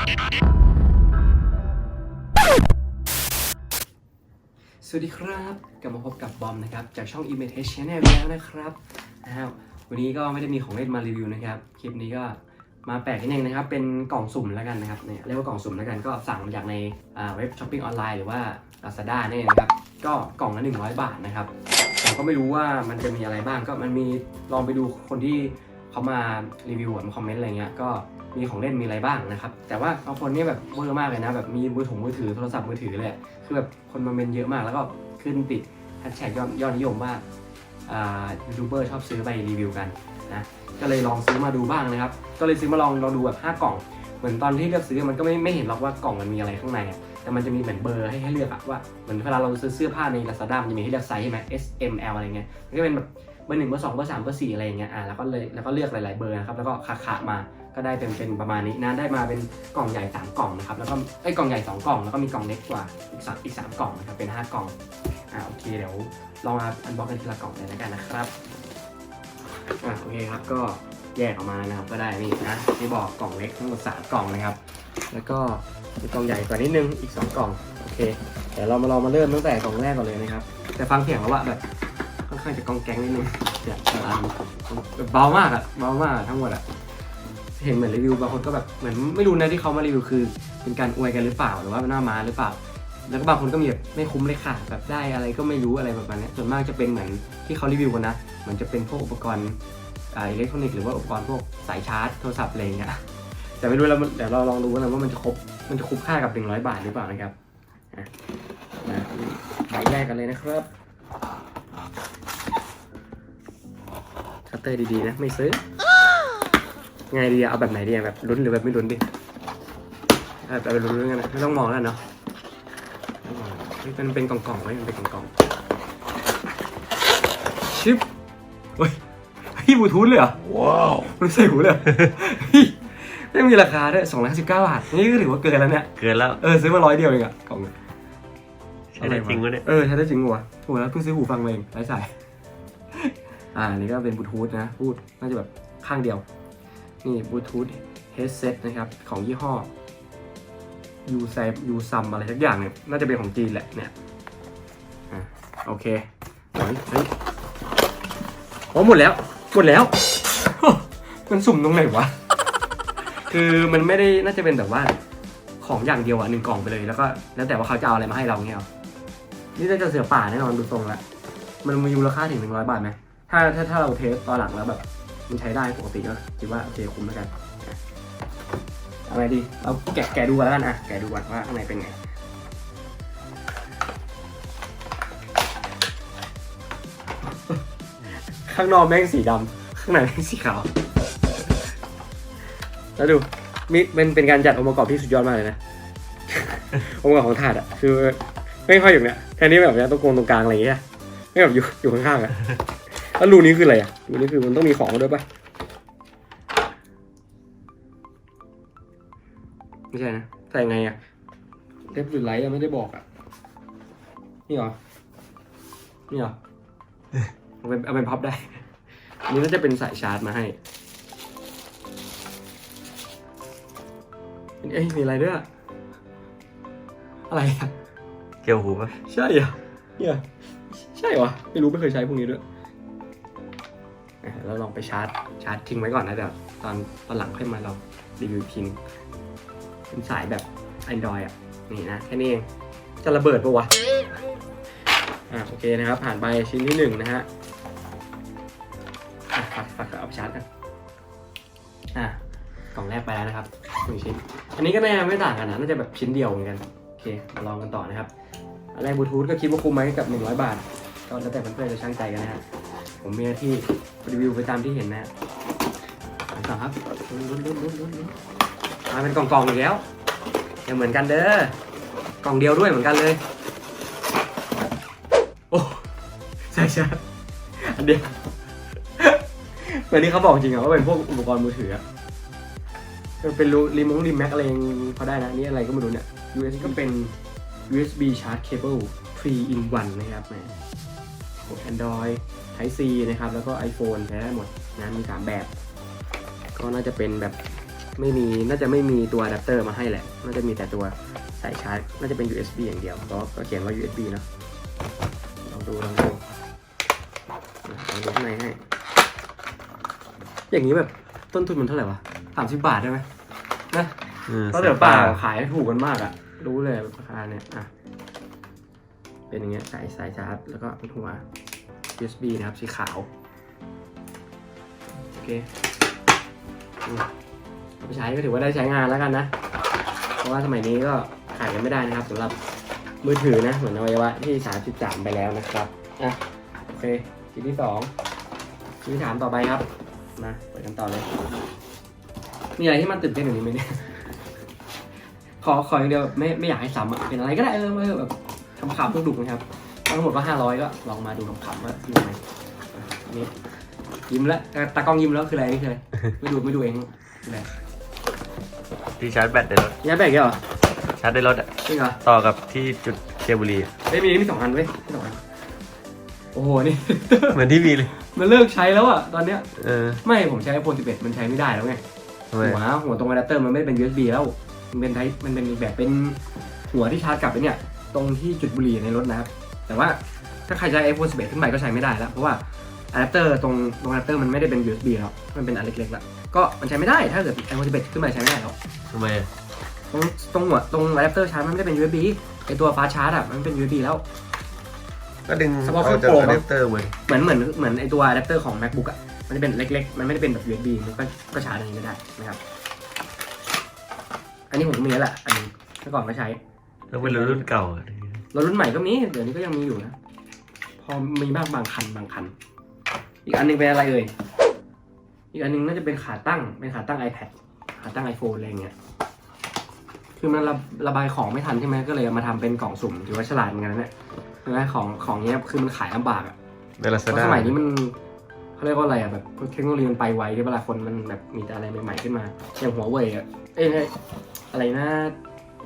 สวัสดีครับ กลับมาพบกับบอมนะครับ จากช่อง i m a g e Channel แล้วนะครับนะครับวันนี้ก็ไม่ได้มีของเล่นมารีวิวนะครับ คลิปนี้ก็มาแปลกนิดนึงนะครับ เป็นกล่องสุ่มแล้วกันนะครับเนี่ยเรียกว่ากล่องสุ่มแล้วกันก็สั่งมาจากในเว็บช้อปปิ้งออนไลน์หรือว่า Lazada เนี่ยนะครับ ก็กล่องละ100 บาทนะครับผมก็ไม่รู้ว่ามันจะมีอะไรบ้างก็มันมีลองไปดูคนที่เขามารีวิวอะมาคอมเมนต์อะไรเงี้ยก็ มีของเล่นมีอะไรบ้างนะครับ แต่ว่าบางคนนี่แบบเวอร์มากเลยนะแบบมีมือถือมือถือโทรศัพท์มือถือเลยคือแบบคนมาเมนเยอะมากแล้วก็ขึ้นติดแฮชแท็กยอดยอดนิยมว่ายูทูบเบอร์ชอบซื้อไปรีวิวกันนะก็เลยลองซื้อมาดูบ้างนะครับ ก็เลยซื้อมาลองลองดูแบบ5กล่อง เหมือนตอนที่เลือกซื้อมันก็ไม่ไม่เห็นหรอกว่ากล่องมันมีอะไรข้างในอะแต่มันจะมีเหมือนเบอร์ให้ให้เลือกอะว่าเหมือนเวลาเราซื้อเสื้อผ้าใน Lazada มันจะมีให้เลือกไซส์ใช่ไหม S M L อะไรเงี้ยมันก็เป็นแบบเบอร์หนึ่งเบอร์สองเบอร์สามเบอร์สี่อะไรเงี้ยอ่าแล้วก็เลยแล้วก็เลือกหลาย ๆ เบอร์นะครับแล้วก็ขาขามา ก็ได้เป็นเป็นประมาณนี้นะได้มาเป็นกล่องใหญ่สามกล่องนะครับแล้วก็ไอ้กล่องใหญ่สองกล่องแล้วก็มีกล่องเล็กกว่าอีกสามอีกสามกล่องนะครับเป็นห้ากล่องอ่าโอเคเดี๋ยวลองมาอันบ็อกกันทีละกล่องเลยแล้วกันนะครับอ่าโอเคครับก็แยกออกมานะครับก็ได้นี่นะที่บอกกล่องเล็กทั้งหมดสามกล่องนะครับ แล้วก็มีกล่องใหญ่กว่านิดนึงอีก 2 กล่องโอเคเดี๋ยวเรามาลองมาเริ่มตั้งแต่กล่องแรกก่อนเลยนะครับแต่ฟังเสียงแล้วว่าแบบค่อนข้างจะกองแกงนิดนึงเสียงอ่าแบบเบามากอะเบามากทั้งหมดอะ เห็นเหมือนรีวิวบางคนก็แบบเหมือนไม่รู้นะที่เขามารีวิวคือ เป็นการอวยกันหรือเปล่าหรือว่าเป็นหน้าม้าหรือเปล่า แล้วก็บางคนก็มีแบบไม่คุ้มเลยค่ะแบบได้อะไรก็ไม่รู้อะไรแบบนั้นส่วนมากจะเป็นเหมือนที่เขารีวิวกันนะเหมือนจะเป็นพวกอุปกรณ์อ่าอิเล็กทรอนิกส์หรือว่าอุปกรณ์พวกสายชาร์จโทรศัพท์อะไรอย่างเงี้ยแต่ไม่รู้แล้วมันเดี๋ยวเราลองดูกันว่ามันจะครบมันจะคุ้มค่ากับ 100 บาทหรือเปล่านะครับอะมาใบแรกกันเลยนะครับคัตเตอร์ดีๆนะไม่ซื้อ ไงดีอะเอาแบบไหนดีอะแบบลุ้นหรือแบบไม่ลุ้นดิเอาแบบลุ้นๆกันนะไม่ต้องมองแล้วเนาะไม่ต้องมองเฮ้ยมันเป็นกล่องๆไว้มันเป็นกล่องๆชิปเฮ้ยพี่บลูทูธเลยเหรอว้าวมันใส่หูเลยเหรอเฮ้ยไม่มีราคาด้วยสองร้อยสิบเก้าบาทนี่ก็ถือว่าเกินแล้วเนี่ยเกินแล้วเออซื้อมาร้อยเดียวเองอะกล่องใช้ได้จริงวะเนี่ยเออใช้ได้จริงวะถูกแล้วเพิ่งซื้อหูฟังมาเองไร้สายอ่าอันนี่ก็เป็นบลูทูธนะพูดน่าจะแบบข้างเดียว นี่บลูทูธเฮดเซ็ตนะครับ ของยี่ห้อยูไซยูซัมอะไรสักอย่างเนี่ยน่าจะเป็นของจีนแหละเนี่ยอะโอเคเฮ้ยเฮ้ยโอ้หมดแล้ว หมดแล้ว มันสุ่มตรงไหนวะ คือมันไม่ได้น่าจะเป็นแบบว่าของอย่างเดียวอะหนึ่งกล่องไปเลยแล้วก็แล้วแต่ว่าเขาจะเอาอะไรมาให้เราเงี้ยหรอนี่น่าจะเสือป่าแน่นอนดูทรงละมันมีมูลค่าถึงหนึ่งร้อยบาทไหมถ้าถ้าถ้าเราเทสตอนหลังแล้วแบบ มันใช้ได้ปกติก็คิดว่าโอเคคุ้มแล้วกันอะเอาไงดีเราแกะแกะดูกันแล้วกันอะแกะดูก่อนว่าข้างในเป็นไงข้างนอกแม่งสีดำข้างในแม่งสีขาว แล้วดูมีเป็นเป็นการจัดองค์ประกอบที่สุดยอดมากเลยนะ องค์ประกอบของถาดอะคือไม่ค่อยอยู่เนี่ยแทนที่แบบเนี้ยตรงกลางตรงกลางอะไรอย่างเงี้ยไม่แบบอยู่อยู่ข้างๆอะ แล้วรูนี้คืออะไรอะรูนี้คือมันต้องมีของมาด้วยปะไม่ใช่นะใส่ไงอะเทปหรือไลท์อะไม่ได้บอกอะนี่เหรอ นี่เหรอ เอาเป็นเอาเป็นพับได้ อันนี้น่าจะเป็นสายชาร์จมาให้เอ้ยมีอะไรด้วยอะอะไรอะเกี่ยวหูปะใช่เหรอะเนี่ยใช่วะไม่รู้ไม่เคยใช้พวกนี้ด้วยอะ เราลองไปชาร์จชาร์จทิ้งไว้ก่อนนะเดี๋ยวตอนตอนหลังค่อยมาเรารีวิวทีนึงเป็นสายแบบ Android อะนี่นะแค่นี้เองจะระเบิดปะวะอะโอเคนะครับ ผ่านไปชิ้นที่หนึ่งนะฮะอะฝากฝากเอาไปชาร์จกันอะกล่องแรกไปแล้วนะครับหนึ่งชิ้น อันนี้ก็ไม่ไม่ต่างกันนะน่าจะแบบชิ้นเดียวเหมือนกันโอเคมาลองกันต่อนะครับอันแรกบลูทูธก็คิดว่าคุ้มไหมกับ 100 บาท ก็แล้วแต่เพื่อนๆจะช่างใจกันนะฮะ ผมมีหน้าที่รีวิวไปตามที่เห็นนะฮะต่อครับลุ้นลุ้นลุ้นลุ้นมาเป็นกล่องๆอีกแล้วยังเหมือนกันเด้อกล่องเดียวด้วยเหมือนกันเลย โอ้ใช่ใช่อันเดียวเหมือนที่เขาบอกจริงอะว่าเป็นพวกอุปกรณ์มือถืออะเป็นรีโมทรีแม็กอะไรยังพอได้นะนี่อะไรก็ไม่รู้เนี่ย US ก็เป็น USB charge cable 3 in 1นะครับแหม Android Type C นะครับ แล้วก็ iPhone ใช้ได้หมดนะมีสามแบบ ก็น่าจะเป็นแบบไม่มีน่าจะไม่มีตัวอะแดปเตอร์มาให้แหละ น่าจะมีแต่ตัวสายชาร์จ น่าจะเป็น USB อย่างเดียวเพราะก็เขียนว่า USB เนอะลองดูลองดูลองดูข้างในให้ อย่างนี้แบบต้นทุนมันเท่าไหร่วะสามสิบบาทได้ไหมนะอืมเพราะเดี๋ยวป่าขายถูกกันมากอะรู้เลยราคาเนี่ยอะเป็นอย่างเงี้ยสายสายชาร์จแล้วก็เป็นหัว USB นะครับ สีขาว โอเคเอาไปใช้ก็ถือว่าได้ใช้งานแล้วกันนะ เพราะว่าสมัยนี้ก็ขายกันไม่ได้นะครับสำหรับมือถือนะ เหมือนอวัยวะที่ 33 ไปแล้วนะครับ อะ โอเคชิ้นที่สองชิ้นที่สามต่อไปครับ มาเปิดกันต่อเลย มีอะไรที่มันตื่นเต้นกว่านี้ไหมเนี่ยขอขออย่างเดียวไม่ไม่อยากให้ซ้ำอะเป็นอะไรก็ได้เออมาเถอะแบบขำๆดุๆนะครับ ทั้งหมดก็ห้าร้อยก็ลองมาดูขำๆว่าคือยังไงอะอันนี้ยิ้มแล้วเอ่อตากล้องยิ้มแล้วคืออะไรนี่คืออะไรไม่ดูไม่ดูเองคืออะไรที่ชาร์จแบตในรถย้ายแบกเหรอชาร์จในรถอะจริงเหรอต่อกับที่จุดเคเบุรีอะเฮ้ยมีมีสองอันเว้ยมีสองอันโอ้โหนี่ เหมือนที่มีเลย มันเลิกใช้แล้วอะตอนเนี้ยเออไม่ผมใช้ iPhone 11 มันใช้ไม่ได้แล้วไงทำไมหัวหัวตรงอะแดปเตอร์มันไม่ได้เป็น USB แล้ว มันเป็นไทป์มันเป็นอีกแบบเป็นหัวที่ชาร์จกลับไปเนี่ย ตรงที่จุดบุหรี่ในรถนะครับ แต่ว่าถ้าใครใช้ iPhone 11 ขึ้นไปก็ใช้ไม่ได้แล้ว เพราะว่าอะแดปเตอร์ตรงตรงอะแดปเตอร์มันไม่ได้เป็น USB แล้วมันเป็นอันเล็กๆแล้วก็มันใช้ไม่ได้ถ้าเกิด iPhone 11 ขึ้นไปใช้ไม่ได้แล้วทำไมอะตรงตรงหัวตรงอะแดปเตอร์ชาร์จมันไม่ได้เป็น USB ไอตัวฟ้าชาร์จอะมันเป็น USB แล้ว ก็ดึงเฉพาะเครื่องจากโปร อะแดปเตอร์เว้ยเหมือนเหมือนเหมือนไอตัวอะแดปเตอร์ของ MacBook อะมันจะเป็นเล็กๆ มันไม่ได้เป็นแบบ USB มันก็ก็ชาร์จอันนี้ไม่ได้นะครับอันนี้ผมก็มีแล้วแหละอันนี้เมื่อก่อนก็ใช้ แล้วเป็นรถรุ่นเก่าอะ รถรุ่นใหม่ก็มี เดี๋ยวนี้ก็ยังมีอยู่นะ พอมีบ้างบางคันบางคัน อีกอันหนึงเป็นอะไรเอ่ย อีกอันหนึงน่าจะเป็นขาตั้ง เป็นขาตั้ง iPad ขาตั้ง iPhone อะไรอย่างเงี้ย คือมันระระบายของไม่ทันใช่ไหมก็เลยเอามาทำเป็นกล่องสุ่มถือว่าฉลาดเหมือนกันนะเนี่ยใช่ไหมของของเนี้ยคือมันขายลำบากอะในลาเพซาราะด้าสมัยนี้มันเขาเรียกว่าอะไรอะแบบเทคโนโลยีมันไปไวที่เวลาคนมันแบบมีแต่อะไรใหม่ๆขึ้นมา อย่างหัวเว่ยอะเอ้ยเอ้ยอะไรนะ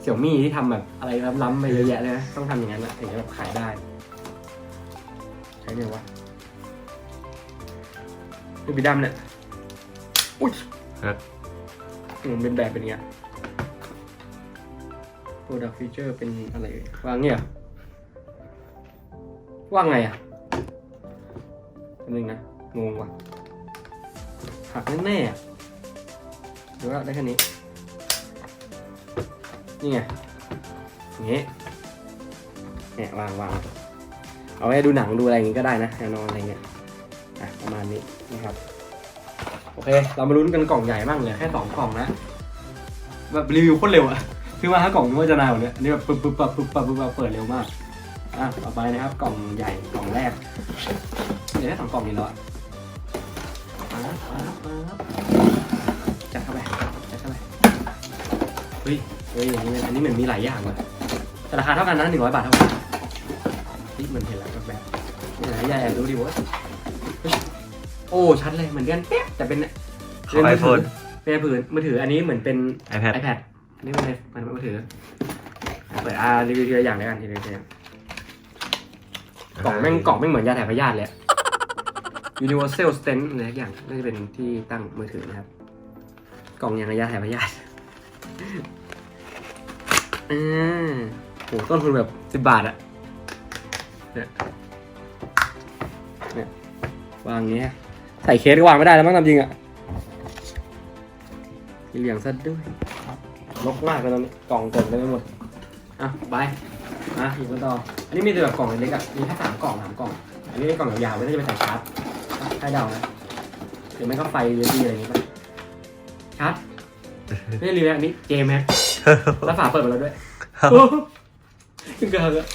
เสี่ยวมี่ที่ทำแบบอะไรล้ำๆไปเยอะแยะเลยนะต้องทำอย่างนั้นอะถึงจะแบบขายได้ใช้ไงวะดูบีดำเนี่ยอุ้ยครับอืมเป็นแบบเป็นอย่างเงี้ย product feature เป็นอะไรเอ่ยวางเงี้ยเหรอว่างไงอะอันนึงนะงงว่ะหักแน่ๆอะหรือว่าได้แค่นี้ นี่ไงอย่างงี้เนี่ยวางวางเอาไว้ดูหนังดูอะไรอย่างงี้ก็ได้นะแนวนอนอะไรเงี้ยอะประมาณนี้นะครับโอเค เรามาลุ้นกันกล่องใหญ่บ้างเหลือแค่สองกล่องนะแบบรีวิวโคตรเร็วอะซื้อมาห้ากล่องนึกว่าจะนานกว่านี้อันนี้แบบปึ๊บปึ๊บปั๊บปึ๊บปั๊บปึ๊บปั๊บเปิดเร็วมากอะต่อไปนะครับกล่องใหญ่กล่องแรกเหลือแค่สองกล่องนี้แล้วอะจัดเข้าไปจัดเข้าไปเฮ้ย เฮ้ยอันนี้อันนี้เหมือนมีหลายอย่างเลยแต่ราคาเท่ากันนะหนึ่งร้อยบาทเท่ากันเฮ้ยเหมือนเห็นแล้วแบบนี่ไหนยายแอบดูดิวะเฮ้ยโอ้ชัดเลยเหมือนกันเป๊ะแต่เป็นของไอโฟนเป็นมือถือมือถืออันนี้เหมือนเป็น iPad iPad อันนี้เป็นมันมือถือเปิดอ่ารีวิวทีละอย่างเลยกันทีละอย่างกล่องแม่งกล่องแม่งเหมือนยาถ่ายพยาธิเลยอะ Universal Stent อะไรสักอย่างน่าจะเป็นที่ตั้งมือถือนะครับ กล่องอย่างกับยาถ่ายพยาธิ อ่าโหต้นทุนแบบสิบบาทอะเนี่ยเนี่ยวางอย่างเงี้ยใส่เคสก็วางไม่ได้แล้วมั้งตามจริงอะมีเหลี่ยงซะด้วยลกมากเลยตอนนี้กล่องเต็มไปหมดอะไปอะอยู่กันต่ออันนี้มีแต่แบบกล่องเล็กๆอะมีแค่สามกล่องสามกล่อง อันนี้กล่องยาวๆไว้น่าจะเป็นสายชาร์จอะให้เดานะหรือไม่ก็ไฟเยอะๆอะไรอย่างงี้ป่ะชาร์จไม่ได้รีวิวอันนี้เกมแฮะ แล้วฝาเปิดมาแล้วด้วยโอ้โหขึ้นกระหักอะ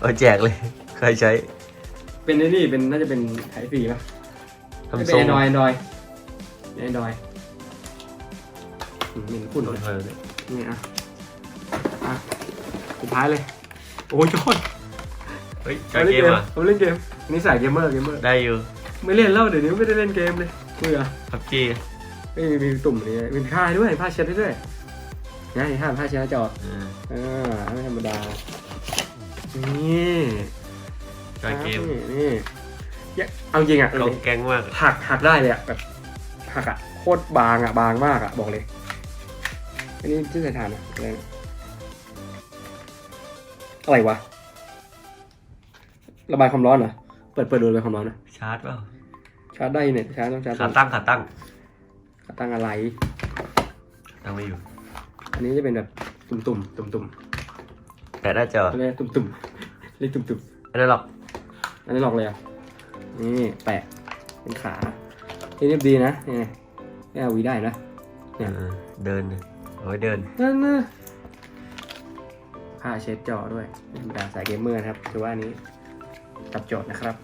เอาแจกเลย ใครใช้ เป็นไอ้นี่เป็นน่าจะเป็นไทยฟรีป่ะไม่ทำเป็นทรงแอนดรอยแอนดรอยแอนดรอยมีคุณโดเลนยเธอเลยนี่อะอะสุดท้ายเลย โอ้ยจอดเฮ้ยจอยเกมอะผมเล่นเกมอันนี่สายเกมเมอร์เกมเมอร์ได้อยู่ไม่เล่นแล้วเดี๋ยวนี้ไม่ได้เล่นเกมเลยเบื่อพับจี ไม่มีมีตุ่มนี่มีผ้าด้วยผ้าเช็ดให้ด้วย นะนี่ผ้าผ้าเช็ดหน้าจออ่าไม่ธรรมดา นี่จอยเกมนี่นี่อย่าเอาจริงอะกองแกงมากหักหักได้เลยอะแบบหักอะโคตรบางอะบางมากอะบอกเลย อันนี้ที่ใส่ถ่านอะอะไรนะอะไรวะ ระบายความร้อนเหรอ เปิดเปิดดูระบายความร้อนนะชาร์จเปล่า ชาร์จได้เนี่ยชาร์จต้องชาร์จขาตั้งขาตั้งขาตั้งอะไร ตั้งไม่อยู่ อันนี้จะเป็นแบบตุ่มตุ่มตุ่มตุ่มแปะหน้าจอๆเขาเรียกตุ่มตุ่มเรียกตุ่มตุ่มไม่ได้หรอกอันนี้หลอกเลยอะนี่แปะเป็นขานี่เรียบดีนะนี่นี่เอาวีได้นะ เนี่ย เออเดินเอาไว้เดิน นั่นนะผ้าเช็ดจอด้วยเป็นแบบสายเกมเมอร์นะครับถือว่าอันนี้ตับโจทย์นะครับ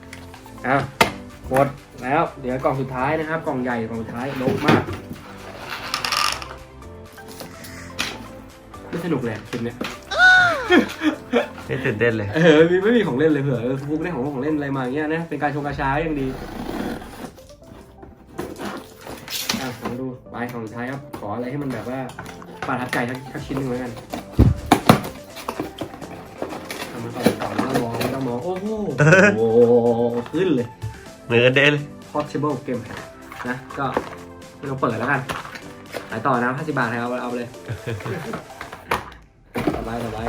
อ้าวหมดแล้ว เดี๋ยวกล่องสุดท้ายนะครับ กล่องใหญ่กล่องสุดท้ายโลกมาก สนุกเลยคลิปเนี้ยไม่ตื่นเต้นเลย เออมีไม่มีของเล่นเลยเผื่อเออฟุกได้ของของเล่นอะไรมาอย่างเงี้ยนะเป็นการชงกระช้ายังดีอะลองดูไปของสุดท้ายครับขออะไรให้มันแบบว่าประทับใจทักทักชิ้นหนึ่งแล้วกันทำมาต่อต่อไม่ต้องมองไม่ต้องมองโอ้โหโอ้โหขึ้นเลย เหมือนกันเด้เลย Possible Game Pad นะก็ไม่ต้องเปิดแล้วกันขายต่อนะ50บาทเอาเอาไปเลย สบายสบาย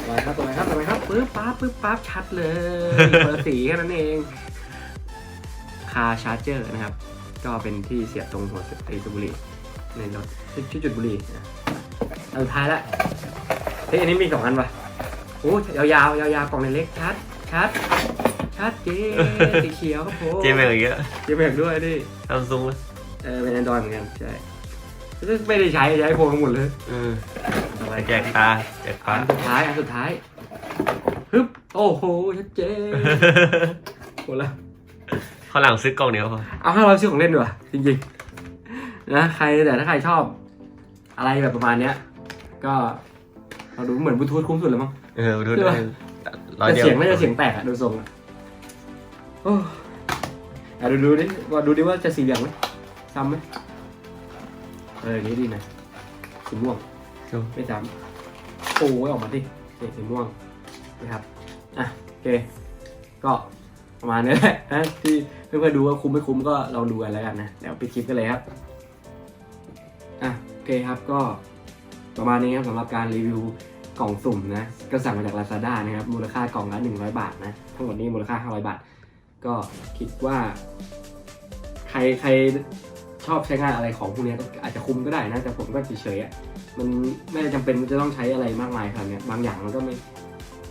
สบายครับสบายครับสบายครับปึ๊บปั๊บปึ๊บปั๊บชัดเลยเปิดสีแค่นั้นเองคาชาร์เจอร์นะครับ ก็เป็นที่เสียบตรงหัวไอ้สูบบุหรี่ในรถที่ที่จุดบุหรี่อะอันสุดท้ายละเฮ้ยอันนี้มีสองอันป่ะโอ้ยาวๆยาวๆกล่องเล็กๆชัดชัดชัดเจนสีเขียวครับผมเจมส์อย่างเงี้ยเจมแบกด้วยดิซัมซุงเออเป็นแอนดรอยเหมือนกันใช่ไม่ได้ใช้ใช้โฟนทั้งหมดเลยเออไปแจกตาแจกอัตานสุดท้ายอันสุดท้ายฮึบโอ้โหชัดเจนหมดละข้างหลังซื้อกล่องเดียวพอเอาห้าร้อยซื้อของเล่นดีกว่าจริงๆนะใครแต่ถ้าใครชอบ อะไรแบบประมาณเนี้ย ก็เราดูเหมือนบลูทูธคุ้มสุดเลยมั้งเออดูใช่ได้ปะร้อยแต่เดียวเสียงน่าจะเสียงแตกอะดูทรงอะโอ้อะดูดูดิว่าดูดิว่าจะสีเหลืองไหมซ้ำไหมเออนี่ดีนะสีม่วง ไม่ซ้ำโอ้ออกมาดินี่สีม่วงนะครับอะโอเคก็ประมาณนี้แหละนะที่เพื่อนๆดูว่าคุ้มไม่คุ้มก็ลองดูกันแล้วกันนะเดี๋ยวไปดคลิปกันเลยครับอะโอเคครับก็ประมาณนี้ครับสำหรับการรีวิวกล่องสุ่มนะก็สั่งมาจาก Lazada นะครับมูลค่ากล่องละ100 บาทนะทั้งหมดนี้มูลค่า 500 บาท ก็คิดว่า ใครใคร ชอบใช้งานอะไรของพวกนี้ก็อาจจะคุ้มก็ได้นะแต่ผมก็เฉยๆอะมันไม่ได้จำเป็นจะต้องใช้อะไรมากมายขนาดเนี้ยบางอย่างมันก็ไม่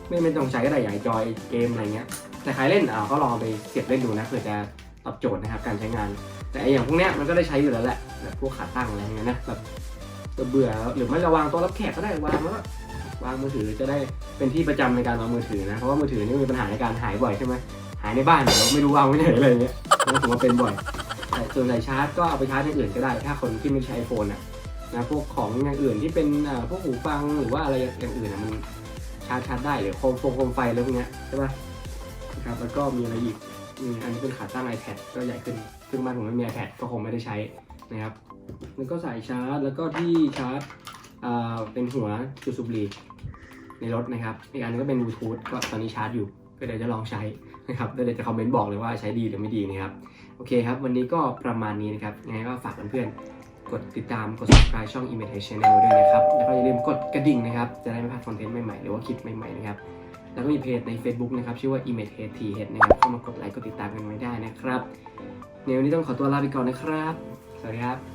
ไม่ไม่ต้องใช้ก็ได้อย่างจอยเกมอะไรเงี้ย แต่ใครเล่นอ่าก็ลองไปเสียบเล่นดูนะเผื่อจะตอบโจทย์นะครับการใช้งาน แต่ไออย่างพวกเนี้ยมันก็ได้ใช้อยู่แล้วแหละแบบพวกขาตั้งอะไรเงี้ยนะแบบเบื่อหรือไม่จะวางโต๊ะรับแขกก็ได้วางแล้ววางมือถือจะได้เป็นที่ประจำในการวางมือถือนะเพราะว่ามือถือนี่มีปัญหาในการหายบ่อยใช่ไหมหายในบ้านเราไม่รู้วางไว้ไหนอะไรเงี้ยแล้วผมว่าเป็นบ่อย ส่วนใหญ่ชาร์จก็เอาไปชาร์จอย่างอื่นก็ได้ ถ้าคนที่ไม่ใช้ไอโฟนอะนะพวกของอย่างอื่นที่เป็นพวกหูฟังหรือว่าอะไรอย่างอื่นอะมันชาร์จชาร์จได้หรือโคมโฟมโคมไฟอะไรพวกเนี้ยใช่ปะนะครับแล้วก็มีอะไรอีกมีอันนี้เป็นขาตั้ง iPad ก็ใหญ่ขึ้นซึ่งบ้านผมไม่มี iPad ก็คงไม่ได้ใช้นะครับแล้วก็สายชาร์จแล้วก็ที่ชาร์จเป็นหัวจุดสูบบุหรี่ในรถนะครับอีกอันนึงก็เป็นบลูทูธก็ตอนนี้ชาร์จอยู่ ก็เดี๋ยวจะลองใช้นะครับแล้เดี๋ยวจะคอมเมนต์บอกเลยว่าใช้ดีหรือไม่ดีนะครับ โอเคครับ วันนี้ก็ประมาณนี้นะครับยังไงก็ฝากเพื่อนๆ กดติดตาม กด subscribe ช่อง i m a g e Channel ด้วยนะครับ แล้วก็อย่าลืมกดกระดิ่งนะครับ จะได้ไม่พลาดคอนเทนต์ใหม่ๆ หรือว่าคลิปใหม่ๆ นะครับ แล้วก็มีเพจใน Facebook นะครับ ชื่อว่า Image Head T h นะครับ เข้ามากดไลค์ กดติดตามกันไว้ได้นะครับในวันนี้ต้องขอตัวลาไปก่อนนะครับ สวัสดีครับ